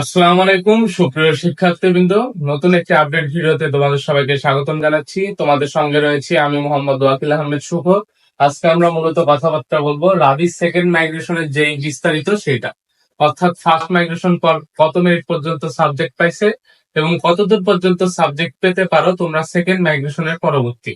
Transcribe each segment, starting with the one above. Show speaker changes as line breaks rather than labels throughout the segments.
আসসালামু আলাইকুম, সুপ্রিয় শিক্ষার্থীবৃন্দ। নতুন একটি আপডেট ভিডিওতে তোমাদের সবাইকে স্বাগতম জানাচ্ছি। তোমাদের সঙ্গে রয়েছে আমি মোহাম্মদ ওয়াকিল আহমেদ শুভ। আজকে আমরা মূলত কথাবার্তা বলব রাবি সেকেন্ড মাইগ্রেশনের যে বিস্তারিত সেটা। অর্থাৎ ফার্স্ট মাইগ্রেশন পর কত মিনিট পর্যন্ত সাবজেক্ট পাইছে এবং কতদূর পর্যন্ত সাবজেক্ট পেতে পারো তোমরা সেকেন্ড মাইগ্রেশনের পরবর্তী।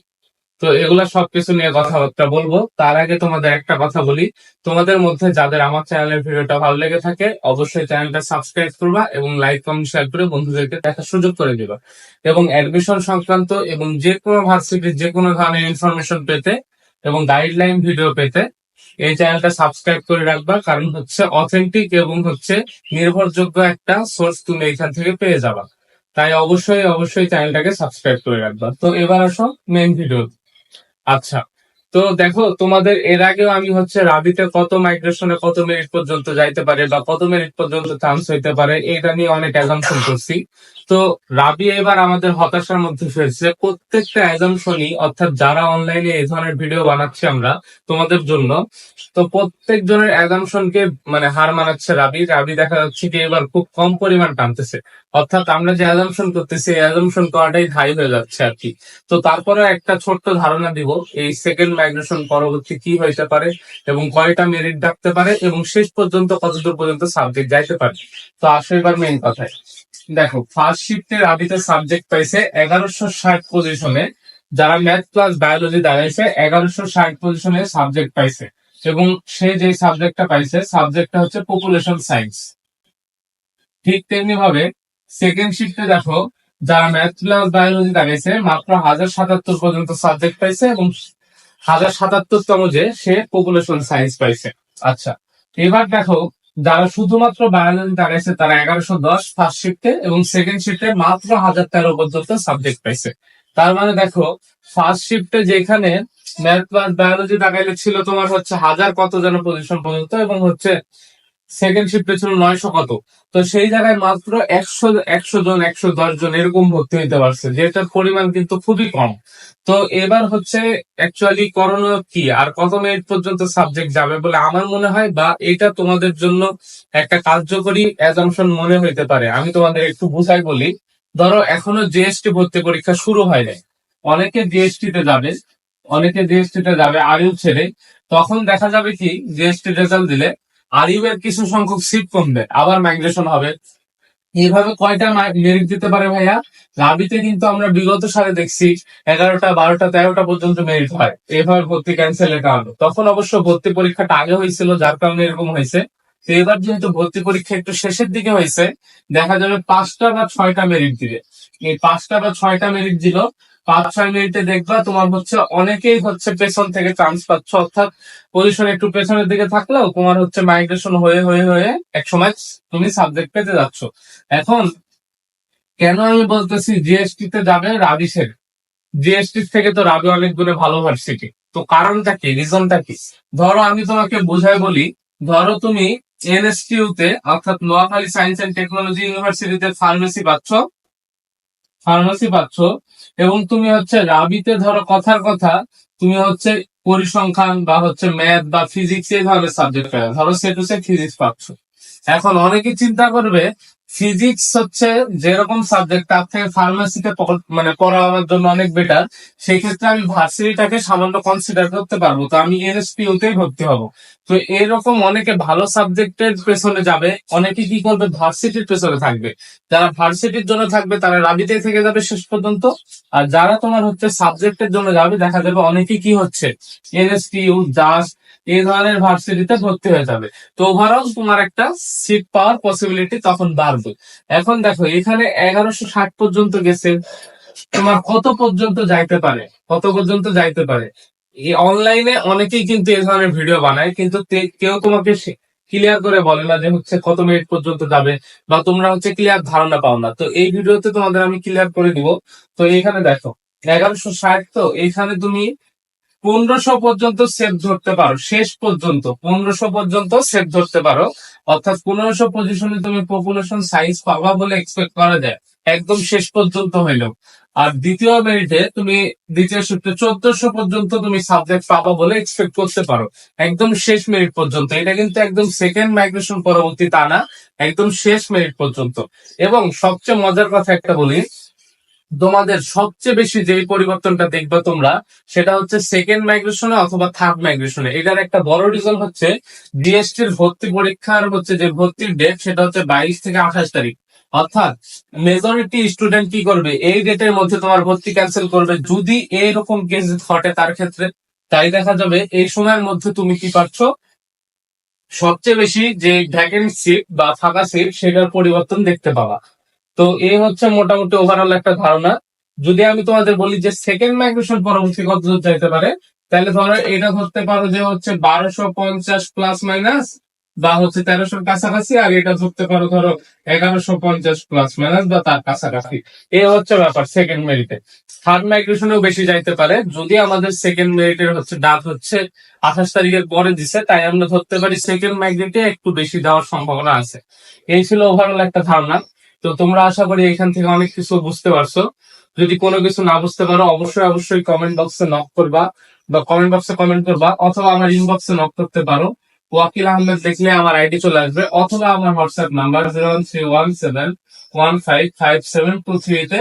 তো এগুলা সবকিছু নিয়ে কথাবার্তা বলব। তার আগে তোমাদের একটা কথা বলি। তোমাদের মধ্যে যাদের আমার চ্যানেলের ভিডিওটা ভালো লেগে থাকে, অবশ্যই চ্যানেলটা সাবস্ক্রাইব করবা এবং লাইক কমেন্ট শেয়ার করে বন্ধুদেরকে দেখার সুযোগ করে দিবা। এবং অ্যাডমিশন সংক্রান্ত এবং যে কোনো ভার্সিটির যে কোনো ধরনের ইনফরমেশন পেতে এবং গাইডলাইন ভিডিও পেতে এই চ্যানেলটা সাবস্ক্রাইব করে রাখবা। কারণ হচ্ছে অথেন্টিক এবং হচ্ছে নির্ভরযোগ্য একটা সোর্স তুমি এখান থেকে পেয়ে যাবা। তাই অবশ্যই অবশ্যই চ্যানেলটাকে সাবস্ক্রাইব করে রাখবা। তো এবার আসো মেইন ভিডিও আচ্ছা। তো দেখো, তোমাদের এর আগেও আমি হচ্ছে রাবিতে কত মাইগ্রেশনে কত মিনিট পর্যন্ত যাইতে পারে বা কত মিনিট পর্যন্ত চান্স হইতে পারে, এটা নিয়ে অনেক অ্যাজামশন করছি। তো রাবি এবার আমাদের হতাশার মধ্যে ফেলছে। প্রত্যেকটা অ্যাজামশনই অর্থাৎ যারা অনলাইনে এই ধরনের ভিডিও বানাচ্ছি আমরা, তোমাদের জন্য, তো প্রত্যেক জনের অ্যাজামশনকে মানে হার মানাচ্ছে রাবি। রাবি দেখা যাচ্ছে যে এবার খুব কম পরিমাণ টানতেছে। অর্থাৎ আমরা যে অ্যাজামশন করতেছি অ্যাজামশন করাটাই হাই হয়ে যাচ্ছে আর কি। তো তারপরে একটা ছোট্ট ধারণা দিব, এই সেকেন্ড মাইগ্রেশন পরবর্তী কি হইতে পারে এবং কয়টা মেরিট ডাকতে পারে এবং শেষ পর্যন্ত কতদূর পর্যন্ত সাবজেক্ট যাইতে পারে? তো আসো এবার মেইন কথায়। দেখো ফার্স্ট শিফটের আবিতে সাবজেক্ট পাইছে এগারোশো ষাট পজিশনে যারা ম্যাথ প্লাস বায়োলজি দাঁড়াইছে এগারোশো ষাট পজিশনে সাবজেক্ট পাইছে। এবং সে যে সাবজেক্টটা পাইছে সাবজেক্টটা হচ্ছে পপুলেশন সায়েন্স ঠিক তেমনি ভাবে সেকেন্ড শিফটে দেখো, যারা ম্যাথ প্লাস বায়োলজি দাঁড়িয়েছে মাত্র হাজার সাতাত্তর পর্যন্ত সাবজেক্ট পাইছে এবং হাজার সাতাত্তর তম যে সে পপুলেশন সায়েন্স পাইছে। আচ্ছা এবার দেখো, যারা শুধুমাত্র বায়োলজি দাঁড়াইছে, তারা এগারোশো দশ ফার্স্ট শিফটে এবং সেকেন্ড শিফটে মাত্র হাজার তেরো পর্যন্ত সাবজেক্ট পাইছে। তার মানে দেখো ফার্স্ট শিফটে যেখানে ম্যাথ প্লাস বায়োলজি দাঁড়াইলে ছিল তোমার হচ্ছে হাজার কত যেন পজিশন পর্যন্ত এবং হচ্ছে সেকেন্ড শিফটে ছিল নয়শো কত? তো সেই জায়গায় মাত্র একশো একশো জন, একশো দশ জন এরকম ভর্তি হইতে পারছে, যেটার পরিমাণ কিন্তু খুবই কম। তো এবার হচ্ছে অ্যাকচুয়ালি করণীয় কি? আর কত মিনিট পর্যন্ত সাবজেক্ট যাবে বলে আমার মনে হয় বা এটা তোমাদের জন্য একটা কার্যকরী অ্যাজামশন মনে হইতে পারে। আমি তোমাদের একটু বুঝাই বলি। ধরো এখনও জিএসটি ভর্তি পরীক্ষা শুরু হয় নাই। অনেকে জিএসটি তে যাবে, অনেকে জিএসটি তে যাবে আরিউ ছেড়ে। তখন দেখা যাবে কি জিএসটি রেজাল্ট দিলে এর কিছু সংখ্যক সিট কমবে আবার মাইগ্রেশন হবে। এইভাবে কয়টা মেরিট দিতে পারে ভাইয়া? রাবিতে কিন্তু আমরা বিগত সালে দেখছি এগারোটা, বারোটা, তেরোটা পর্যন্ত মেরিট হয়। এভাবে ভর্তি ক্যান্সেলের কারণে তখন অবশ্য ভর্তি পরীক্ষাটা আগে হয়েছিল, যার কারণে এরকম হয়েছে। এবার যেহেতু ভর্তি পরীক্ষা একটু শেষের দিকে হয়েছে, দেখা যাবে পাঁচটা বা ছয়টা মেরিট দিবে। এই পাঁচটা বা ছয়টা মেরিট দিল। পাঁচ, ছয় মিনিটে দেখবা তোমার হচ্ছে অনেকেই হচ্ছে পেছন থেকে চান্স পাচ্ছ। অর্থাৎ পজিশন একটু পেছনের দিকে থাকলেও তোমার হচ্ছে মাইগ্রেশন হয়ে হয়ে হয়ে এক সময় তুমি সাবজেক্ট পেতে যাচ্ছ। এখন কেন আমি বলতেছি জিএসটি তে যাবে রাবিসের জিএসটি থেকে তো রাবি অনেক গুণে ভালো ভার্সিটি তো কারণটা কি? রিজনটা কি? ধরো আমি তোমাকে বোঝাই বলি, ধরো তুমি এনএসটিউ তে, অর্থাৎ নোয়াখালী সায়েন্স এন্ড টেকনোলজি ইউনিভার্সিটিতে ফার্মেসি পাচ্ছ। ফার্মেসি পাচ্ছ এবং তুমি হচ্ছে রাবিতে ধরো কথার কথা, তুমি হচ্ছে পরিসংখ্যান বা হচ্ছে ম্যাথ বা ফিজিক্স এই ধরনের সাবজেক্ট পেলে, ধরো সে টু সে ফিজিক্স পাচ্ছ। এখন অনেকে চিন্তা করবে ফিজিক্স হচ্ছে যেরকম সাবজেক্ট তার থেকে ফার্মেসিতে মানে পড়া আমার জন্য অনেক বেটার সেই ক্ষেত্রে আমি ভার্সিটিটাকে সামান্য কনসিডার করতে পারব। তো আমি এনএসপিউ তেই ভর্তি হব। তো এরকম অনেকে ভালো সাবজেক্টের পেছনে যাবে। অনেকে কি করবে? ভার্সিটির পেছনে থাকবে। যারা ভার্সিটির জন্য থাকবে, তারা রাবিতে থেকে যাবে শেষ পর্যন্ত। আর যারা তোমার হচ্ছে সাবজেক্টের জন্য যাবে, দেখা যাবে অনেকে কি হচ্ছে? এনএসটিউ জাস এই ধরনের ভার্সিটিতে ভর্তি হয়ে যাবে। তো ওভারঅল তোমার একটা সিট পাওয়ার পসিবিলিটি তখন বাড়বে। এখন দেখো, এখানে এগারোশো ষাট পর্যন্ত গেছে। তোমার কত পর্যন্ত যাইতে পারে? কত পর্যন্ত যাইতে পারে? অনলাইনে অনেকেই কিন্তু এই ধরনের ভিডিও বানায়, কিন্তু কেউ তোমাকে ক্লিয়ার করে বলে না যে হচ্ছে কত মিনিট পর্যন্ত যাবে, বা তোমরা হচ্ছে ক্লিয়ার ধারণা পাও না। তো এই ভিডিওতে তোমাদের আমি ক্লিয়ার করে দিব। তো এইখানে দেখো, এগারোশো ষাট তো এইখানে তুমি পনেরোশো পর্যন্ত সেট ধরতে পারো, শেষ পর্যন্ত পনেরোশো পর্যন্ত সেট ধরতে পারো। অর্থাৎ পনেরোশো পজিশনে তুমি পপুলেশন সাইজ পাবা বলে এক্সপেক্ট করা যায়। একদম শেষ পর্যন্ত হইলেও আর দ্বিতীয় মেরিটে তুমি দ্বিতীয় শিফটে চোদ্দশো পর্যন্ত তুমি সাবজেক্ট পাবা বলে এক্সপেক্ট করতে পারো। একদম শেষ মেরিট পর্যন্ত। এটা কিন্তু একদম সেকেন্ড মাইগ্রেশন পরবর্তী তা না, একদম শেষ মেরিট পর্যন্ত। এবং সবচেয়ে মজার কথা একটা বলি তোমাদের সবচেয়ে বেশি যে পরিবর্তনটা দেখবে তোমরা, সেটা হচ্ছে সেকেন্ড মাইগ্রেশনে অথবা থার্ড মাইগ্রেশনে এটার একটা বড় রিজন হচ্ছে ডিএসটির ভর্তি পরীক্ষার হচ্ছে যে ভর্তির ডেট সেটা হচ্ছে বাইশ থেকে আঠাশ তারিখ। অর্থাৎ মেজরিটি স্টুডেন্ট কি করবে? এই ডেটের মধ্যে তোমার ভর্তি ক্যান্সেল করবে। যদি এরকম কেস ঘটে তার ক্ষেত্রে, তাই দেখা যাবে এই সময়ের মধ্যে তুমি কি পাচ্ছ সবচেয়ে বেশি যে ভ্যাকেন্ট সিট বা ফাঁকা সিট সেটার পরিবর্তন দেখতে পাওয়া তো এই হচ্ছে মোটামুটি ওভারঅল একটা ধারণা। যদি আমি তোমাদের বলি যে সেকেন্ড মাইগ্রেশন পরবর্তী কত দূর যাইতে পারে, তাহলে ধরো এটা ধরতে পারো যে হচ্ছে বারোশো পঞ্চাশ প্লাস মাইনাস বা হচ্ছে তেরোশোর কাছাকাছি, আর এটা ধরতে পারো ধরো এগারোশো পঞ্চাশ প্লাস মাইনাস বা তার কাছাকাছি। এ হচ্ছে ব্যাপার সেকেন্ড মেরিটে থার্ড মাইগ্রেশনেও বেশি যাইতে পারে। যদি আমাদের সেকেন্ড মেরিটের হচ্ছে ডাক হচ্ছে আঠাশ তারিখের পরে দিছে, তাই আমরা ধরতে পারি সেকেন্ড মাইগ্রেটে একটু বেশি দেওয়ার সম্ভাবনা আছে। এই ছিল ওভারঅল একটা ধারণা। তো তোমরা আশা করি এখান থেকে অনেক কিছু বুঝতে পারছ। যদি কোনো কিছু না বুঝতে পারো, অবশ্যই অবশ্যই কমেন্ট বক্সে নক করবা বা কমেন্ট বক্সে কমেন্ট করবা অথবা আমার ইনবক্সে নক করতে পারো। ওয়াকিল আহমেদ দেখলে আমার আইডি চলে আসবে অথবা আমার WhatsApp number zero one three one seven one five five seven two থ্রিতে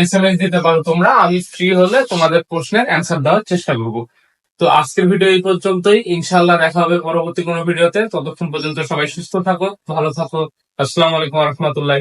এস এম এস দিতে পারো তোমরা। আমি ফ্রি হলে তোমাদের প্রশ্নের অ্যান্সার দেওয়ার চেষ্টা করব। তো আজকের ভিডিও এই পর্যন্তই। ইনশাল্লাহ দেখা হবে পরবর্তী কোনো ভিডিওতে ততক্ষণ পর্যন্ত সবাই সুস্থ থাকো, ভালো থাকো। আসসালামু আলাইকুম রহমতুল্লাহ